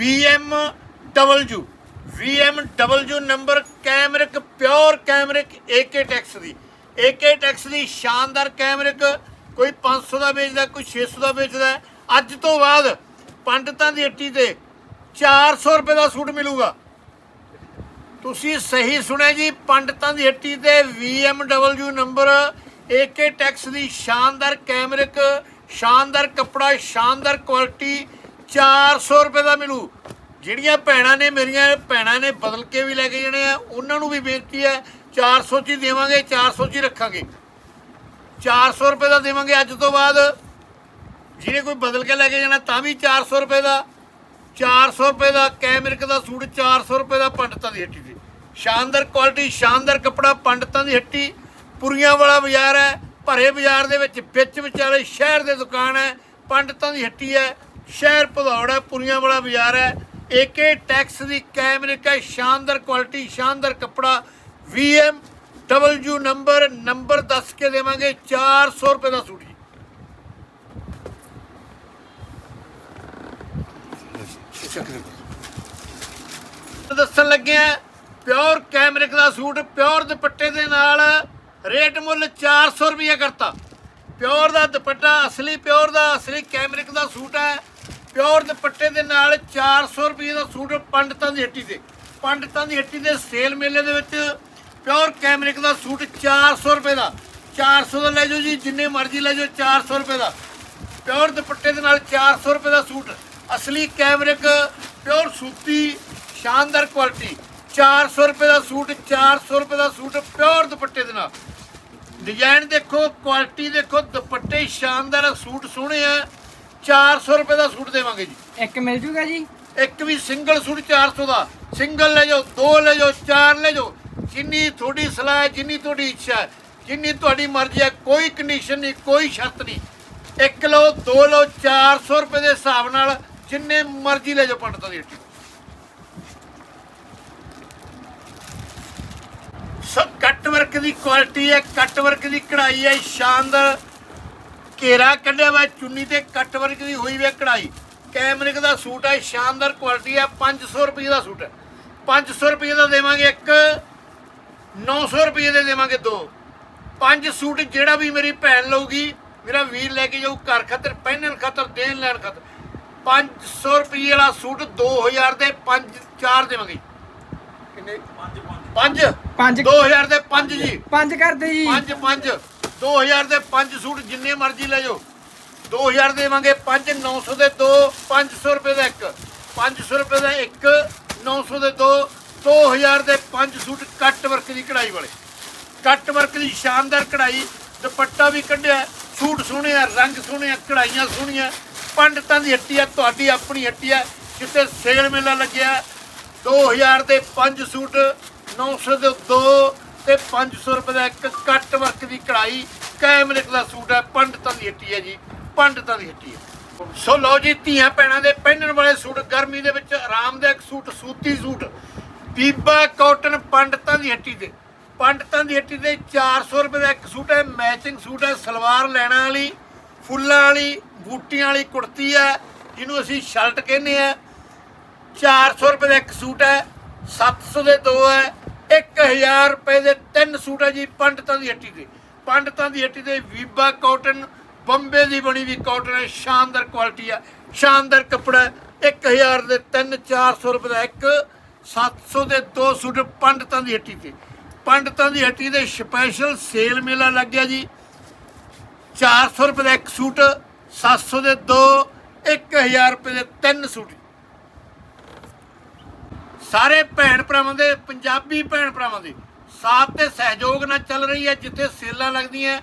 VMW VMW number cambric pure cambric AK Tex ਦੀ। AK tax ਦੀ ਸ਼ਾਨਦਾਰ cambric ਕੋਈ 500 ਦਾ ਵੇਚਦਾ, ਕੋਈ 600 ਦਾ ਵੇਚਦਾ। ਅੱਜ ਤੋਂ ਬਾਅਦ ਪੰਡਤਾਂ ਦੀ ਹੱਟੀ ਤੇ 400 ਰੁਪਏ ਦਾ ਸੂਟ ਮਿਲੂਗਾ। ਤੁਸੀਂ ਸਹੀ ਸੁਣਿਆ ਜੀ, ਪੰਡਤਾਂ ਦੀ ਹੱਟੀ ਤੇ VMW ਨੰਬਰ AK ਟੈਕਸ ਦੀ ਸ਼ਾਨਦਾਰ ਕੈਮਰਿਕ ਸ਼ਾਨਦਾਰ ਕੱਪੜਾ, ਸ਼ਾਨਦਾਰ ਕੁਆਲਿਟੀ 400 ਰੁਪਏ ਦਾ ਮਿਲੂ। ਜਿਹੜੀਆਂ ਭੈਣਾਂ ਨੇ ਮੇਰੀਆਂ, ਭੈਣਾਂ ਨੇ ਬਦਲ ਕੇ ਵੀ ਲੈ ਕੇ ਜਾਣੇ ਆ, ਉਹਨਾਂ ਨੂੰ ਵੀ ਬੇਨਤੀ ਹੈ 400 ਚ ਹੀ ਦੇਵਾਂਗੇ 400 ਚ ਹੀ ਰੱਖਾਂਗੇ। 400 ਰੁਪਏ ਦਾ ਦੇਵਾਂਗੇ ਅੱਜ ਤੋਂ ਬਾਅਦ। ਜਿਹਨੇ ਕੋਈ ਬਦਲ ਕੇ ਲੈ ਕੇ ਜਾਣਾ, ਤਾਂ ਵੀ 400 ਰੁਪਏ ਦਾ। 400 ਰੁਪਏ ਦਾ ਕੈਮਰਿਕ ਦਾ ਸੂਟ 400 ਰੁਪਏ ਦਾ ਪੰਡਤਾਂ ਦੀ ਹੱਟੀ ਤੇ। ਸ਼ਾਨਦਾਰ ਕੁਆਲਿਟੀ ਸ਼ਾਨਦਾਰ ਕੱਪੜਾ, ਪੰਡਤਾਂ ਦੀ ਹੱਟੀ। ਪੁਰੀਆਂ ਵਾਲਾ ਬਾਜ਼ਾਰ ਹੈ, ਭਰੇ ਬਾਜ਼ਾਰ ਦੇ ਵਿੱਚ ਵਿੱਚ ਵਿਚਾਲੇ ਸ਼ਹਿਰ ਦੇ ਦੁਕਾਨ ਹੈ, ਪੰਡਤਾਂ ਦੀ ਹੱਟੀ ਹੈ। ਸ਼ਹਿਰ ਭਦੌੜ ਹੈ, ਪੁਰੀਆਂ ਵਾਲਾ ਬਾਜ਼ਾਰ ਹੈ। ਏਕੇ ਟੈਕਸ ਦੀ ਕੈਮਰਿਕ ਹੈ ਸ਼ਾਨਦਾਰ ਕੁਆਲਿਟੀ ਸ਼ਾਨਦਾਰ ਕੱਪੜਾ ਵੀਐਮ ਡਬਲਯੂ ਨੰਬਰ ਨੰਬਰ ਦੱਸ ਕੇ ਦੇਵਾਂਗੇ 400 ਰੁਪਏ ਦਾ ਸੂਟ ਜੀ। ਦੱਸਣ ਲੱਗਿਆ ਪਿਓਰ ਕੈਮਰਿਕ ਦਾ ਸੂਟ ਪਿਓਰ ਦੁਪੱਟੇ ਦੇ ਨਾਲ ਰੇਟ ਮੁੱਲ 400 ਰੁਪਏ ਕਰਤਾ। ਪਿਓਰ ਦਾ ਦੁਪੱਟਾ, ਅਸਲੀ ਪਿਓਰ ਦਾ, ਅਸਲੀ ਕੈਮਰਿਕ ਦਾ ਸੂਟ ਹੈ। ਪਿਓਰ ਦੁਪੱਟੇ ਦੇ ਨਾਲ 400 ਰੁਪਏ ਦਾ ਸੂਟ ਪੰਡਤਾਂ ਦੀ ਹੱਟੀ ਤੇ ਪੰਡਤਾਂ ਦੀ ਹੱਟੀ ਦੇ ਸੇਲ ਮੇਲੇ ਦੇ ਵਿੱਚ ਪਿਓਰ ਕੈਮਰਿਕ ਦਾ ਸੂਟ 400 ਰੁਪਏ ਦਾ। 400 ਦਾ ਲੈ ਜਾਓ ਜੀ, ਜਿੰਨੇ ਮਰਜ਼ੀ ਲੈ ਜਾਓ 400 ਰੁਪਏ ਦਾ। ਪਿਓਰ ਦੁਪੱਟੇ ਦੇ ਨਾਲ 400 ਰੁਪਏ ਦਾ ਸੂਟ। ਅਸਲੀ ਕੈਮਰਿਕ, ਪਿਓਰ ਸੂਤੀ, ਸ਼ਾਨਦਾਰ ਕੁਆਲਿਟੀ। 400 ਰੁਪਏ ਦਾ ਸੂਟ 400 ਰੁਪਏ ਦਾ ਸੂਟ ਪਿਓਰ ਦੁਪੱਟੇ ਦੇ ਨਾਲ। ਡਿਜ਼ਾਈਨ ਦੇਖੋ, ਕੁਆਲਿਟੀ ਦੇਖੋ, ਦੁਪੱਟੇ ਸ਼ਾਨਦਾਰ ਸੂਟ ਸੋਹਣੇ ਆ। 400 ਰੁਪਏ ਦਾ ਸੂਟ ਦੇਵਾਂਗੇ ਜੀ। ਇੱਕ ਮਿਲ ਜੂਗਾ ਜੀ? ਇੱਕ ਵੀ ਸਿੰਗਲ ਸੂਟ 400 ਦਾ। ਸਿੰਗਲ ਲੈ ਜਾਓ ਦੋ ਲੈ ਜਾਓ ਚਾਰ ਲੈ ਜਾਓ। ਜਿੰਨੀ ਤੁਹਾਡੀ ਸਲਾਹ ਹੈ ਜਿੰਨੀ ਤੁਹਾਡੀ ਇੱਛਾ ਹੈ ਜਿੰਨੀ ਤੁਹਾਡੀ ਮਰਜ਼ੀ ਹੈ ਕੋਈ ਕੰਡੀਸ਼ਨ ਨਹੀਂ ਕੋਈ ਸ਼ਰਤ ਨਹੀਂ। ਇੱਕ ਲਓ ਦੋ ਲਓ 400 ਰੁਪਏ ਦੇ ਹਿਸਾਬ ਨਾਲ ਜਿੰਨੇ ਮਰਜ਼ੀ ਲੈ ਜਾਓ ਪੰਡਤਾਂ ਦੀ ਹੱਟੀ। ਸੋ ਕੱਟ ਵਰਕ ਦੀ ਕੁਆਲਿਟੀ ਹੈ ਕੱਟ ਵਰਕ ਦੀ ਕਢਾਈ ਹੈ ਸ਼ਾਨਦਾਰ ਘੇਰਾ ਕੱਢਿਆ ਵਾ ਚੁੰਨੀ ਤੇ ਕੱਟ ਵਰਕ ਦੀ ਹੋਈ ਵੀ ਕਢਾਈ। ਕੈਮਰਿਕ ਦਾ ਸੂਟ ਹੈ ਸ਼ਾਨਦਾਰ ਕੁਆਲਿਟੀ ਹੈ 500 ਰੁਪਏ ਦਾ ਸੂਟ ਹੈ 500 ਰੁਪਏ ਦਾ ਦੇਵਾਂਗੇ ਇੱਕ 900 ਰੁਪਏ ਦੇ ਦੇਵਾਂਗੇ ਦੋ। ਪੰਜ ਸੂਟ ਜਿਹੜਾ ਵੀ ਮੇਰੀ ਭੈਣ ਲਊਗੀ ਮੇਰਾ ਵੀਰ ਲੈ ਕੇ ਜਾਊ ਘਰ ਖਾਤਰ ਪਹਿਨਣ ਖਾਤਰ ਦੇਣ ਲੈਣ ਖਾਤਰ। 500 ਰੁਪਏ ਵਾਲਾ ਸੂਟ 2000 ਦੇ 5 4 ਦੇਵਾਂਗੇ। ਕਿੰਨੇ? 5 ਪੰਜ। 2000 ਦੇ 5 ਜੀ। ਪੰਜ ਕਰਦੇ ਜੀ। ਪੰਜ ਪੰਜ। 2000 ਦੇ ਪੰਜ ਸੂਟ ਜਿੰਨੇ ਮਰਜ਼ੀ ਲੈ ਜਾਓ। 2000 ਦੇਵਾਂਗੇ 5 900 ਦੇ ਦੋ 500 ਰੁਪਏ ਦਾ ਇੱਕ। 500 ਰੁਪਏ ਦਾ ਇੱਕ 900 ਦੇ ਦੋ 2000 ਦੇ ਪੰਜ ਸੂਟ ਕੱਟ ਵਰਕ ਦੀ ਕਢਾਈ ਵਾਲੇ। ਕੱਟ ਵਰਕ ਦੀ ਸ਼ਾਨਦਾਰ ਕਢਾਈ, ਦੁਪੱਟਾ ਵੀ ਕੱਢਿਆ, ਸੂਟ ਸੋਹਣੇ ਆ, ਰੰਗ ਸੋਹਣੇ ਆ, ਕਢਾਈਆਂ ਸੋਹਣੀਆਂ। ਪੰਡਤਾਂ ਦੀ ਹੱਟੀ ਆ, ਤੁਹਾਡੀ ਆਪਣੀ ਹੱਟੀ ਆ, ਜਿੱਥੇ ਸੇਲ ਮੇਲਾ ਲੱਗਿਆ। 2000 ਦੇ ਪੰਜ ਸੂਟ 900 ਦੇ ਦੋ ਤੇ 500 ਰੁਪਏ ਦਾ ਇੱਕ ਕੱਟ ਵਰਕ ਦੀ ਕੜਾਈ ਕੈਮਰਿਕ ਦਾ ਸੂਟ ਹੈ। ਪੰਡਤਾਂ ਦੀ ਹੱਟੀ ਹੈ ਜੀ। ਪੰਡਤਾਂ ਦੀ ਹੱਟੀ ਹੈ। ਸੋ ਲਓ ਜੀ, ਧੀਆਂ ਭੈਣਾਂ ਦੇ ਪਹਿਨਣ ਵਾਲੇ ਸੂਟ, ਗਰਮੀ ਦੇ ਵਿੱਚ ਆਰਾਮਦਾਇਕ ਸੂਟ, ਸੂਤੀ ਸੂਟ, ਬੀਬਾ ਕਾਟਨ ਪੰਡਤਾਂ ਦੀ ਹੱਟੀ ਤੇ ਪੰਡਤਾਂ ਦੀ ਹੱਟੀ ਤੇ 400 ਰੁਪਏ ਦਾ ਇੱਕ ਸੂਟ ਹੈ। ਮੈਚਿੰਗ ਸੂਟ ਹੈ, ਸਲਵਾਰ ਲੈਣਾ ਵਾਲੀ, ਫੁੱਲਾਂ ਵਾਲੀ, ਬੂਟੀਆਂ ਵਾਲੀ ਕੁੜਤੀ ਹੈ, ਜਿਹਨੂੰ ਅਸੀਂ ਸ਼ਰਟ ਕਹਿੰਦੇ ਆ 400 ਰੁਪਏ ਦਾ ਇੱਕ ਸੂਟ ਹੈ। 700 ਦੇ ਦੋ ਹੈ। 1000 ਰੁਪਏ ਦੇ ਤਿੰਨ ਸੂਟ ਹੈ ਜੀ ਪੰਡਤਾਂ ਦੀ ਹੱਟੀ ਤੇ ਪੰਡਤਾਂ ਦੀ ਹੱਟੀ ਤੇ ਵੀਬਾ ਕਾਟਨ ਬੰਬੇ ਦੀ ਬਣੀ ਵੀ ਕਾਟਨ ਹੈ ਸ਼ਾਨਦਾਰ ਕੁਆਲਿਟੀ ਆ, ਸ਼ਾਨਦਾਰ ਕੱਪੜਾ ਹੈ। 1000 ਦੇ ਤਿੰਨ 400 ਰੁਪਏ ਦਾ ਇੱਕ 700 ਦੇ ਦੋ ਸੂਟ ਪੰਡਤਾਂ ਦੀ ਹੱਟੀ ਤੇ। ਪੰਡਤਾਂ ਦੀ ਹੱਟੀ ਦੇ ਸਪੈਸ਼ਲ ਸੇਲ ਮੇਲਾ ਲੱਗਿਆ ਜੀ। 400 ਰੁਪਏ ਦਾ ਇੱਕ ਸੂਟ 700 ਦੇ ਦੋ 1000 ਰੁਪਏ ਦੇ ਤਿੰਨ ਸੂਟ। ਸਾਰੇ ਭੈਣ ਭਰਾਵਾਂ ਦੇ ਪੰਜਾਬੀ ਭੈਣ ਭਰਾਵਾਂ ਦੇ ਸਾਥ ਤੇ ਸਹਿਯੋਗ ਨਾਲ ਚੱਲ ਰਹੀ ਹੈ ਜਿੱਥੇ ਸੇਲਾਂ ਲੱਗਦੀਆਂ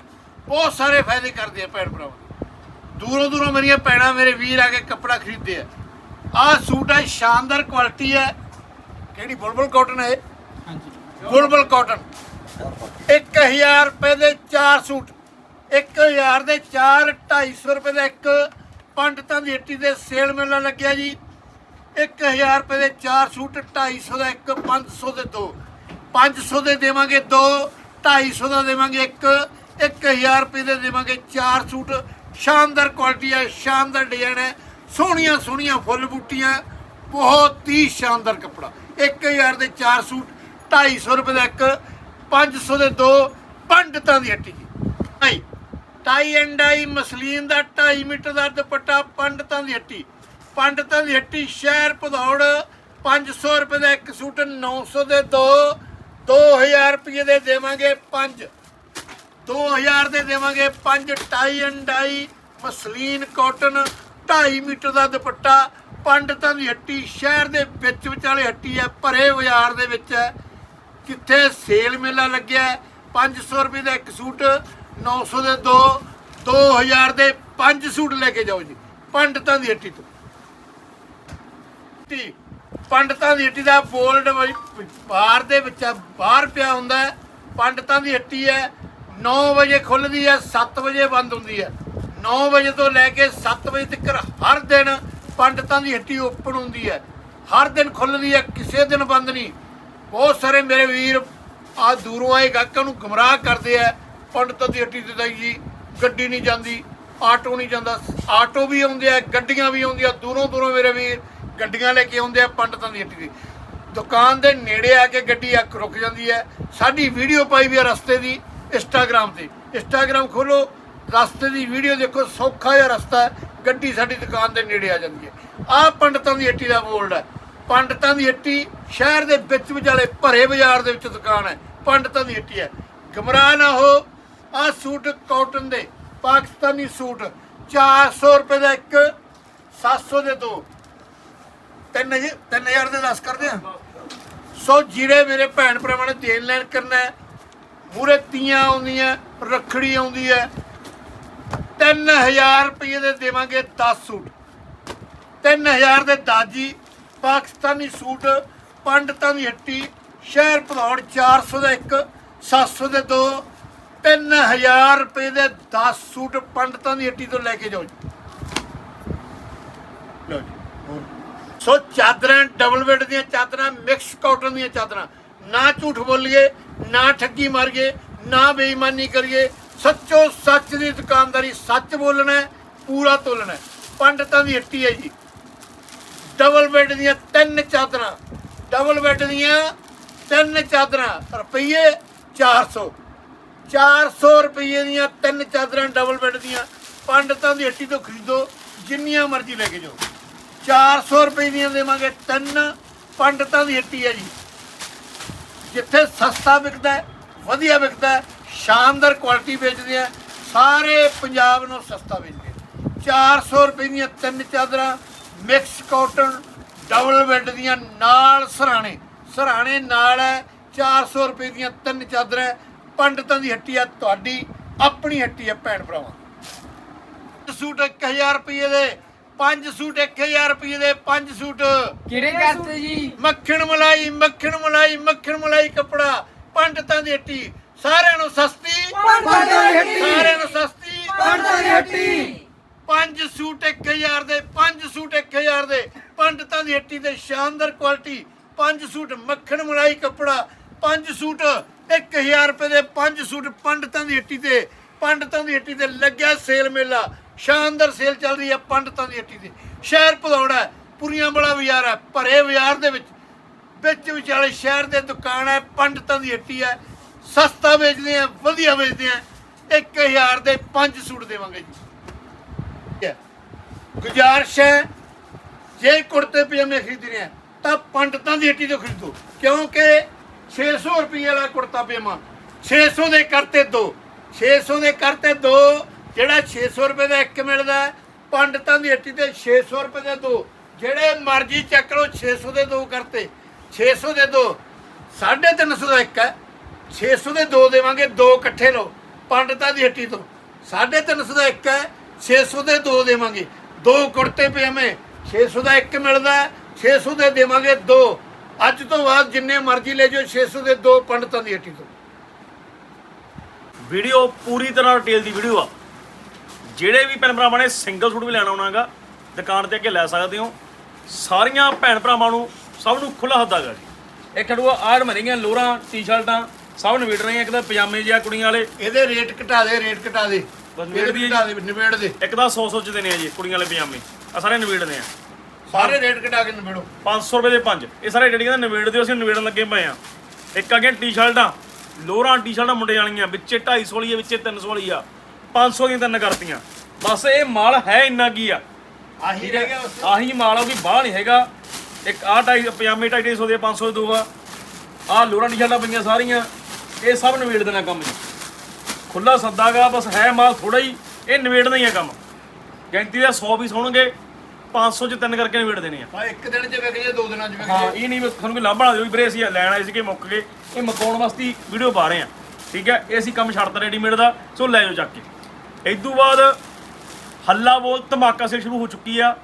ਬਹੁਤ ਸਾਰੇ ਫਾਇਦੇ ਕਰਦੇ ਆ ਭੈਣ ਭਰਾਵਾਂ ਦੂਰੋਂ ਦੂਰੋਂ ਮੇਰੀਆਂ ਭੈਣਾਂ ਮੇਰੇ ਵੀਰ ਆ ਕੇ ਕੱਪੜਾ ਖਰੀਦਦੇ ਆ। ਆਹ ਸੂਟ ਹੈ ਸ਼ਾਨਦਾਰ ਕੁਆਲਿਟੀ ਹੈ। ਕਿਹੜੀ ਬੁਲਬੁਲ ਕਾਟਨ ਹੈ? ਹਾਂਜੀ। ਬੁਲਬੁਲ ਕਾਟਨ 1000 ਰੁਪਏ ਦੇ 4 ਸੂਟ। 1000 ਦੇ 4 250 ਰੁਪਏ ਦਾ ਇੱਕ। ਪੰਡਤਾਂ ਦੀ ਹੱਟੀ ਦੇ ਸੇਲ ਮੇਲਾ ਲੱਗਿਆ ਜੀ। 1000 ਰੁਪਏ ਦੇ 4 ਸੂਟ 250 ਦਾ ਇੱਕ 500 ਦੇ ਦੋ। 500 ਦੇ ਦੇਵਾਂਗੇ ਦੋ 250 ਦਾ ਦੇਵਾਂਗੇ ਇੱਕ 1000 ਰੁਪਏ ਦੇ ਦੇਵਾਂਗੇ 4 ਸੂਟ। ਸ਼ਾਨਦਾਰ ਕੁਆਲਿਟੀ ਹੈ, ਸ਼ਾਨਦਾਰ ਡਿਜ਼ਾਈਨ ਹੈ ਸੋਹਣੀਆਂ ਸੋਹਣੀਆਂ ਫੁੱਲ ਬੂਟੀਆਂ, ਬਹੁਤ ਹੀ ਸ਼ਾਨਦਾਰ ਕੱਪੜਾ। 1000 ਦੇ 4 ਸੂਟ 250 ਰੁਪਏ ਦਾ ਇੱਕ 500 ਦੇ ਦੋ, ਪੰਡਤਾਂ ਦੀ ਹੱਟੀ। ਜੀ ਟਾਈ ਐਂਡ ਆਈ ਮਸਲੀਨ ਦਾ 2.5 ਮੀਟਰ ਦਾ ਦੁਪੱਟਾ ਪੰਡਤਾਂ ਦੀ ਹੱਟੀ। ਪੰਡਤਾਂ ਦੀ ਹੱਟੀ ਸ਼ਹਿਰ ਭਦੌੜ 500 ਰੁਪਏ ਦਾ ਇੱਕ ਸੂਟ 900 ਦੇ ਦੋ 2000 ਰੁਪਏ ਦੇ ਦੇਵਾਂਗੇ ਪੰਜ। 2000 ਦੇ ਦੇਵਾਂਗੇ ਪੰਜ tie and dye muslin cotton 2.5 metre ਦਾ ਦੁਪੱਟਾ। ਪੰਡਤਾਂ ਦੀ ਹੱਟੀ ਸ਼ਹਿਰ ਦੇ ਵਿੱਚ ਵਿਚਾਲੇ ਹੱਟੀ ਹੈ ਭਰੇ ਬਾਜ਼ਾਰ ਦੇ ਵਿੱਚ ਹੈ। ਕਿੱਥੇ ਸੇਲ ਮੇਲਾ ਲੱਗਿਆ ਹੈ, 500 ਰੁਪਏ ਦਾ ਇੱਕ ਸੂਟ 900 ਦੇ ਦੋ 2000 ਦੇ ਪੰਜ ਸੂਟ ਲੈ ਕੇ ਜਾਓ ਜੀ ਪੰਡਤਾਂ ਦੀ ਹੱਟੀ ਤੋਂ। ਹੱਟੀ ਪੰਡਤਾਂ ਦੀ ਹੱਟੀ ਦਾ ਬੋਲਡ ਬਾਹਰ ਦੇ ਵਿੱਚ ਬਾਹਰ ਪਿਆ ਹੁੰਦਾ ਹੈ। ਪੰਡਤਾਂ ਦੀ ਹੱਟੀ ਹੈ। 9 ਵਜੇ ਖੁੱਲਦੀ ਹੈ 7 ਵਜੇ ਬੰਦ ਹੁੰਦੀ ਹੈ। 9 ਵਜੇ ਤੋਂ ਲੈ ਕੇ 7 ਵਜੇ ਤੱਕ ਹਰ ਦਿਨ ਪੰਡਤਾਂ ਦੀ ਹੱਟੀ ਓਪਨ ਹੁੰਦੀ ਹੈ। ਹਰ ਦਿਨ ਖੁੱਲਦੀ ਹੈ, ਕਿਸੇ ਦਿਨ ਬੰਦ ਨਹੀਂ। ਬਹੁਤ ਸਾਰੇ ਮੇਰੇ ਵੀਰ ਆ ਦੂਰੋਂ ਆਏ ਗਾਹਕਾਂ ਨੂੰ ਗਮਰਾਹ ਕਰਦੇ ਆ, ਪੰਡਤਾਂ ਦੀ ਹੱਟੀ ਤੇ ਤਾਂ ਜੀ। ਗੱਡੀ ਨਹੀਂ ਜਾਂਦੀ, ਆਟੋ ਨਹੀਂ ਜਾਂਦਾ। ਆਟੋ ਵੀ ਆਉਂਦੇ ਆ, ਗੱਡੀਆਂ ਵੀ ਆਉਂਦੀਆਂ ਦੂਰੋਂ ਦੂਰੋਂ ਮੇਰੇ ਵੀਰ। ਗੱਡੀਆਂ ਲੈ ਕੇ ਆਉਂਦੇ ਆ ਪੰਡਤਾਂ ਦੀ ਹੱਟੀ ਦੀ ਦੁਕਾਨ ਦੇ ਨੇੜੇ ਆ ਕੇ ਗੱਡੀ ਅੱਖ ਰੁਕ ਜਾਂਦੀ ਹੈ। ਸਾਡੀ ਵੀਡੀਓ ਪਾਈ ਵੀ ਆ ਰਸਤੇ ਦੀ ਇੰਸਟਾਗ੍ਰam ਤੇ। ਇੰਸਟਾਗ੍ਰam ਖੋਲੋ, ਰਸਤੇ ਦੀ ਵੀਡੀਓ ਦੇਖੋ, ਸੌਖਾ ਜਿਹਾ ਰਸਤਾ ਹੈ। ਗੱਡੀ ਸਾਡੀ ਦੁਕਾਨ ਦੇ ਨੇੜੇ ਆ ਜਾਂਦੀ ਹੈ। ਆਹ ਪੰਡਤਾਂ ਦੀ ਹੱਟੀ ਦਾ ਬੋਲਡ ਹੈ। ਪੰਡਤਾਂ ਦੀ ਹੱਟੀ ਸ਼ਹਿਰ ਦੇ ਵਿੱਚ ਵਿਚਾਲੇ ਭਰੇ ਬਾਜ਼ਾਰ ਦੇ ਵਿੱਚ ਦੁਕਾਨ ਹੈ। ਪੰਡਤਾਂ ਦੀ ਹੱਟੀ ਹੈ। ਗਮਰਾਹ ਨਾ ਹੋ, ਆਹ ਸੂਟ ਕਾਟਨ ਦੇ, ਪਾਕਿਸਤਾਨੀ ਸੂਟ। 400 ਰੁਪਏ ਦਾ ਇੱਕ 700 ਦੇ ਦੋ। ਤਿੰਨ ਹਜ਼ਾਰ ਤਿੰਨ ਹਜ਼ਾਰ ਦੇ 10 ਕਰਦੇ ਆ। ਸੋ ਜਿਹੜੇ ਮੇਰੇ ਭੈਣ ਭਰਾਵਾਂ ਨੇ ਦੇਣ ਲੈਣ ਕਰਨਾ ਹੈ ਮੂਰੇ ਤੀਆਂ ਆਉਂਦੀਆਂ, ਰੱਖੜੀ ਆਉਂਦੀ ਹੈ 3000 ਰੁਪਏ ਦੇ ਦੇਵਾਂਗੇ 10 ਸੂਟ। 3000 ਦੇ ਦਾਜੀ, ਪਾਕਿਸਤਾਨੀ ਸੂਟ, ਪੰਡਤਾਂ ਦੀ ਹੱਟੀ, ਸ਼ਹਿਰ ਭਦੌੜ 400 ਦਾ ਇੱਕ 700 ਦੇ ਦੋ 3000 ਰੁਪਏ ਦੇ 10 ਸੂਟ ਪੰਡਤਾਂ ਦੀ ਹੱਟੀ ਤੋਂ ਲੈ ਕੇ ਜਾਓ ਜੀ। ਲਓ ਜੀ। ਸੋ ਚਾਦਰਾਂ ਡਬਲ ਬੈੱਡ ਦੀਆਂ ਚਾਦਰਾਂ ਮਿਕਸ ਕਾਟਨ ਦੀਆਂ ਚਾਦਰਾਂ। ਨਾ ਝੂਠ ਬੋਲੀਏ, ਨਾ ਠੱਗੀ ਮਾਰੀਏ, ਨਾ ਬੇਈਮਾਨੀ ਕਰੀਏ। ਸੱਚੋ ਸੱਚ ਦੀ ਦੁਕਾਨਦਾਰੀ ਸੱਚ ਬੋਲਣਾ ਪੂਰਾ ਤੋਲਣਾ ਹੈ। ਪੰਡਤਾਂ ਦੀ ਹੱਟੀ ਹੈ ਜੀ। ਡਬਲ ਬੈੱਡ ਦੀਆਂ ਤਿੰਨ ਚਾਦਰਾਂ। ਡਬਲ ਬੈੱਡ ਦੀਆਂ ਤਿੰਨ ਚਾਦਰਾਂ। ਰੁਪਈਏ 400 400 ਰੁਪਈਏ ਦੀਆਂ ਤਿੰਨ ਚਾਦਰਾਂ ਡਬਲ ਬੈੱਡ ਦੀਆਂ। ਪੰਡਤਾਂ ਦੀ ਹੱਟੀ ਤੋਂ ਖਰੀਦੋ, ਜਿੰਨੀਆਂ ਮਰਜ਼ੀ ਲੈ ਕੇ ਜਾਓ। 400 ਰੁਪਏ ਦੀਆਂ ਦੇਵਾਂਗੇ। ਤਿੰਨ ਪੰਡਤਾਂ ਦੀ ਹੱਟੀ ਹੈ ਜੀ। ਜਿੱਥੇ ਸਸਤਾ ਵਿਕਦਾ ਵਧੀਆ ਵਿਕਦਾ ਸ਼ਾਨਦਾਰ ਕੁਆਲਿਟੀ ਵੇਚਦੇ ਆ, ਸਾਰੇ ਪੰਜਾਬ ਨੂੰ ਸਸਤਾ ਵੇਚਦੇ ਆ। 400 ਰੁਪਏ ਦੀਆਂ ਤਿੰਨ ਚਾਦਰਾਂ ਮਿਕਸ ਕਾਟਨ ਡਬਲ ਬੈੱਡ ਦੀਆਂ ਨਾਲ ਸਰਾਣੇ। ਸਰਾਣੇ ਨਾਲ ਹੈ 400 ਰੁਪਏ ਦੀਆਂ ਤਿੰਨ ਚਾਦਰਾਂ, ਪੰਡਤਾਂ ਦੀ ਹੱਟੀ ਆ ਤੁਹਾਡੀ ਆਪਣੀ ਹੱਟੀ ਆ ਭੈਣ ਭਰਾਵਾਂ। ਸੂਟ 1000 ਰੁਪਏ ਦੇ ਪੰਜ ਸੂਟ 1000 ਰੁਪਏ ਦੇ ਪੰਜ ਸੂਟ। ਕਿਹੜੇ ਕਰਤੇ ਜੀ? ਮੱਖਣ ਮਲਾਈ ਮੱਖਣ ਮਲਾਈ ਮੱਖਣ ਮਲਾਈ ਕੱਪੜਾ ਪੰਡਤਾਂ ਦੀ ਹੱਟੀ। ਸਾਰਿਆਂ ਨੂੰ ਸਸਤੀ। ਪੰਡਤਾਂ ਦੀ ਹੱਟੀ। ਸਾਰਿਆਂ ਨੂੰ ਸਸਤੀ। ਪੰਡਤਾਂ ਦੀ ਹੱਟੀ। ਪੰਜ ਸੂਟ 1000 ਦੇ ਪੰਜ ਸੂਟ 1000 ਦੇ। ਪੰਡਤਾਂ ਦੀ ਹੱਟੀ ਤੇ ਸ਼ਾਨਦਾਰ ਕੁਆਲਿਟੀ। ਪੰਜ ਸੂਟ ਮੱਖਣ ਮਲਾਈ ਕੱਪੜਾ ਪੰਜ ਸੂਟ 1000 ਰੁਪਏ ਦੇ ਪੰਜ ਸੂਟ ਪੰਡਤਾਂ ਦੀ ਹੱਟੀ ਤੇ। ਪੰਡਤਾਂ ਦੀ ਹੱਟੀ ਤੇ ਲੱਗਿਆ ਸੇਲ ਮੇਲਾ। ਸ਼ਾਨਦਾਰ ਸੇਲ ਚੱਲ ਰਹੀ ਹੈ ਪੰਡਤਾਂ ਦੀ ਹੱਟੀ ਤੇ। ਸ਼ਹਿਰ ਭਦੌੜਾ ਹੈ, ਪੁਰੀਆਂ ਬੜਾ ਬਾਜ਼ਾਰ ਹੈ, ਭਰੇ ਬਾਜ਼ਾਰ ਦੇ ਵਿੱਚ। ਵਿੱਚ ਵਿਚਾਲੇ ਸ਼ਹਿਰ ਦੇ ਦੁਕਾਨ ਹੈ, ਪੰਡਤਾਂ ਦੀ ਹੱਟੀ ਹੈ। ਸਸਤਾ ਵੇਚਦੇ ਆ ਵਧੀਆ ਵੇਚਦੇ ਆ 1000 ਦੇ ਪੰਜ ਸੂਟ ਦੇਵਾਂਗੇ ਜੀ। ਗੁਜ਼ਾਰਿਸ਼ ਹੈ, ਜੇ ਕੁੜਤੇ ਪਜਾਮੇ ਖਰੀਦਣੇ ਆ ਤਾਂ ਪੰਡਤਾਂ ਦੀ ਹੱਟੀ ਤੋਂ ਖਰੀਦੋ। ਕਿਉਂਕਿ 600 ਰੁਪਏ ਵਾਲਾ ਕੁੜਤਾ ਪਜਾਮਾ 600 ਦੇ ਕਰਤੇ ਦੋ 600 ਦੇ ਕਰਤੇ ਦੋ ਜਿਹੜਾ 600 ਰੁਪਏ ਦਾ ਇੱਕ ਮਿਲਦਾ ਹੈ, ਪੰਡਤਾਂ ਦੀ ਹੱਟੀ ਤੇ 600 ਰੁਪਏ ਦੇ ਦੋ। ਜਿਹੜੇ ਮਰਜ਼ੀ ਚੱਕ ਲਓ 600 ਦੇ ਦੋ ਕਰਤੇ। 600 ਦੇ ਦੋ 350 ਦਾ ਇੱਕ ਹੈ। 600 ਦੇ ਦੋ ਦੇਵਾਂਗੇ ਦੋ ਇਕੱਠੇ ਲਓ ਪੰਡਤਾਂ ਦੀ ਹੱਟੀ ਤੋਂ। 350 ਦਾ ਇੱਕ ਹੈ 600 ਦੇ ਦੋ ਦੇਵਾਂਗੇ। ਦੋ ਕੁੜਤੇ ਪਜਾਮੇ 600 ਦਾ ਇੱਕ ਮਿਲਦਾ ਹੈ, 600 ਦੇ ਦੇਵਾਂਗੇ ਦੋ। ਅੱਜ ਤੋਂ ਬਾਅਦ ਜਿੰਨੇ ਮਰਜ਼ੀ ਲੈ ਜਾਓ 600 ਦੇ ਦੋ ਪੰਡਤਾਂ ਦੀ ਹੱਟੀ ਤੋਂ। ਵੀਡੀਓ ਪੂਰੀ ਤਰ੍ਹਾਂ ਡਿਟੇਲ ਦੀ ਵੀਡੀਓ ਆ। ਜਿਹੜੇ ਵੀ ਭੈਣ ਭਰਾਵਾਂ ਨੇ ਸਿੰਗਲ ਸੂਟ ਵੀ ਲੈਣਾ ਹੋਣਾਗਾ ਦੁਕਾਨ ਤੇ ਅੱਗੇ ਲੈ ਸਕਦੇ ਹੋ। ਸਾਰੀਆਂ ਭੈਣ ਭਰਾਵਾਂ ਨੂੰ ਸਭ ਨੂੰ ਖੁੱਲਾ ਹੱਦਾਗਾ ਜੀ। ਇੱਕ ਖੜੂਆ ਆੜ ਮਰੀਆਂ ਲੋਰਾਂ ਟੀ-ਸ਼ਰਟਾਂ ਸਭ ਨਿਬੇੜ ਰਹੀਆਂ ਇੱਕ ਤਾਂ ਪਜਾਮੇ ਜਿਹਾ ਕੁੜੀਆਂ ਵਾਲੇ। ਇਹਦੇ ਰੇਟ ਘਟਾ ਦੇ ਰੇਟ ਘਟਾ ਦੇ। ਨਿਬੇੜ ਦਈਏ ਘਟਾ ਦੇ ਨਿਬੇੜ ਦੇ। ਇੱਕ ਤਾਂ 100 100 ਚ ਦੇਣੇ ਆ ਜੀ ਕੁੜੀਆਂ ਵਾਲੇ ਪਜਾਮੇ। ਆ ਸਾਰੇ ਨਿਬੇੜਦੇ ਆ। ਸਾਰੇ ਰੇਟ ਘਟਾ ਕੇ ਨਿਬੜੋ 500 ਰੁਪਏ ਦੇ ਪੰਜ। ਇਹ ਸਾਰੇ ਰੇਡੀਆਂ ਦਾ ਨਿਬੇੜ ਦਿਓ ਅਸੀਂ ਨਿਬੇੜਨ ਲੱਗੇ ਪਏ ਆ। ਇੱਕ ਆ ਗਿਆ ਟੀ-ਸ਼ਰਟਾਂ ਲੋਰਾਂ ਟੀ-ਸ਼ਰਟਾਂ ਮੁੰਡੇ ਵਾਲੀਆਂ ਵਿੱਚੇ 250 ਵਾਲੀ ਆ ਵਿੱਚੇ 300 ਵਾਲੀ ਆ। 500 ਦੀਆਂ ਤਿੰਨ ਕਰਤੀਆਂ। ਬਸ ਇਹ ਮਾਲ ਹੈ ਇੰਨਾ ਕੀ ਆ? ਆਹੀ ਰਹਿ ਗਿਆ ਬਸ। ਆਹੀ ਮਾਲ ਆ ਵੀ ਬਾਹਰ ਨਹੀਂ ਹੈਗਾ। ਇੱਕ ਆਹ ਢਾਈ ਪਜਾਮੇ ਢਾਈ ਢਾਈ ਸੌ ਦੇ 500 ਦੇ ਦੋ ਆ। ਆਹ ਲੋਰਾਂ ਟੀ-ਸ਼ਰਟਾਂ ਪਈਆਂ ਸਾਰੀਆਂ। ਇਹ ਸਭ ਨਿਬੇੜ ਦੇਣਾ ਕੰਮ ਜੀ। ਖੁੱਲਾ ਸੱਦਾਗਾ ਬਸ ਹੈ ਮਾਲ ਥੋੜਾ ਹੀ ਇਹ ਨਿਬੇੜਨਾ ਹੀ ਆ ਕੰਮ। ਗਿਣਤੀ ਦੇ 100 ਪੀਸ ਹੋਣਗੇ 500 ਚ ਤਿੰਨ ਕਰਕੇ ਨਿਬੇੜ ਦੇਣੇ ਆ। ਹਾਂ ਇੱਕ ਦਿਨ ਚ ਵਿਕ ਜੇ ਦੋ ਦਿਨਾਂ ਚ ਵਿਕ ਹਾਂ ਜੇ। ਇਹ ਨਹੀਂ ਵੀ ਤੁਹਾਨੂੰ ਕੋਈ ਲਾਂਭਾ ਨਾ ਦਿਓ ਵੀ ਵੀਰੇ ਅਸੀਂ ਲੈਣ ਆਏ ਸੀਗੇ ਮੁੱਕ ਗਏ। ਇਹ ਮਕਾਉਣ ਵਾਸਤੇ ਵੀਡੀਓ ਪਾ ਰਹੇ ਆ। ਠੀਕ ਹੈ? ਇਹ ਅਸੀਂ ਕੰਮ ਛੱਡਤਾ ਰੈਡੀਮੇਡ ਦਾ ਸੋ ਲੈ ਜਾਓ ਚੱਕ ਕੇ। ਇਸ ਤੋਂ ਬਾਅਦ ਹੱਲਾ ਬੋਲ ਧਮਾਕਾ ਸੇ ਸ਼ੁਰੂ ਹੋ ਚੁੱਕੀ ਆ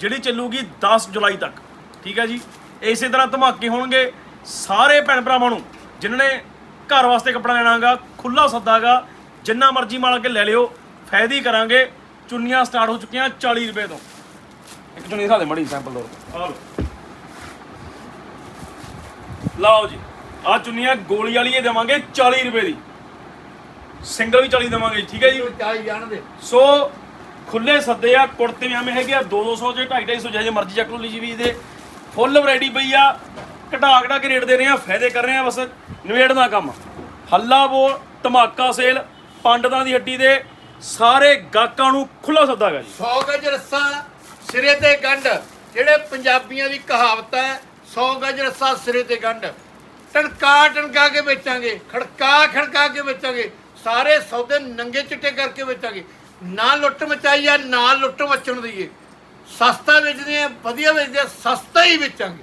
ਜਿਹੜੀ ਚੱਲੂਗੀ 10 ਜੁਲਾਈ ਤੱਕ। ਠੀਕ ਹੈ ਜੀ? ਇਸੇ ਤਰ੍ਹਾਂ ਧਮਾਕੇ ਹੋਣਗੇ ਸਾਰੇ ਭੈਣ ਭਰਾਵਾਂ ਨੂੰ ਜਿਨ੍ਹਾਂ ਨੇ ਘਰ ਵਾਸਤੇ ਕੱਪੜਾ ਲੈਣਾਗਾ ਖੁੱਲਾ ਸੱਦਾਗਾ ਜਿੰਨਾ ਮਰਜ਼ੀ ਮਾਲ ਕੇ ਲੈ ਲਿਓ ਫਾਇਦੇ ਕਰਾਂਗੇ। ਚੁੰਨੀਆਂ ਸਟਾਰਟ ਹੋ ਚੁੱਕੀਆਂ 40 ਰੁਪਏ ਤੋਂ। ਇੱਕ ਚੁੰਨੀ ਦਿਖਾ ਦੇ ਮੜੀ ਸੈਂਪਲ ਦੋ ਆ ਲਓ। ਲਓ ਜੀ ਆ ਚੁੰਨੀਆਂ ਗੋਲੀ ਵਾਲੀ ਇਹ ਦੇਵਾਂਗੇ 40 ਰੁਪਏ ਦੀ। ਸਿੰਗਲ ਵੀ 40 ਦੇਵਾਂਗੇ ਜੀ, ਠੀਕ ਹੈ ਜੀ? ਚਾਹੀ ਜਾਣ ਦੇ ਸੋ ਖੁੱਲੇ ਸੱਦੇ ਆ ਕੁੜਤੇ ਪਜਾਮੇ ਹੈਗੇ ਆ 2 200 ਜੇ 250 250 ਜਿਹੇ ਮਰਜ਼ੀ ਚੱਕ ਲਓ ਲਈ ਜੀ ਵੀ ਦੇ। ਫੁੱਲ ਵੈਰਾਈਟੀ ਪਈ ਆ ਘਟਾ ਘਟਾ ਕੇ ਰੇਟ ਦੇ ਰਹੇ ਆ ਫਾਇਦੇ ਕਰ ਰਹੇ ਆ ਬਸ ਨਿਬੇੜਨਾ ਕੰਮ। ਹੱਲਾ ਬੋਲ ਧਮਾਕਾ ਸੇਲ ਪੰਡਤਾਂ ਦੀ ਹੱਡੀ ਦੇ ਸਾਰੇ ਗਾਹਕਾਂ ਨੂੰ ਖੁੱਲਾ ਸੱਦਾ ਗਾ ਜੀ। 100 ਗਜ ਰੱਸਾ ਸਿਰੇ ਤੇ ਗੰਢ ਜਿਹੜੇ ਪੰਜਾਬੀਆਂ ਦੀ ਕਹਾਵਤ ਹੈ 100 ਗਜ ਰੱਸਾ ਸਿਰੇ ਤੇ ਗੰਢ। ਟਣਕਾ ਟਣਕਾ ਕੇ ਵੇਚਾਂਗੇ ਖੜਕਾ ਖੜਕਾ ਕੇ ਵੇਚਾਂਗੇ। ਸਾਰੇ ਸੌਦੇ ਨੰਗੇ ਚਿੱਟੇ ਕਰਕੇ ਵੇਚਾਂਗੇ। ਨਾ ਲੁੱਟ ਮਚਾਈ ਆ, ਨਾ ਲੁੱਟ ਮਚਣ ਦਈਏ ਸਸਤਾ ਵੇਚਦੇ ਆ, ਵਧੀਆ ਵੇਚਦੇ ਆ, ਸਸਤਾ ਹੀ ਵੇਚਾਂਗੇ।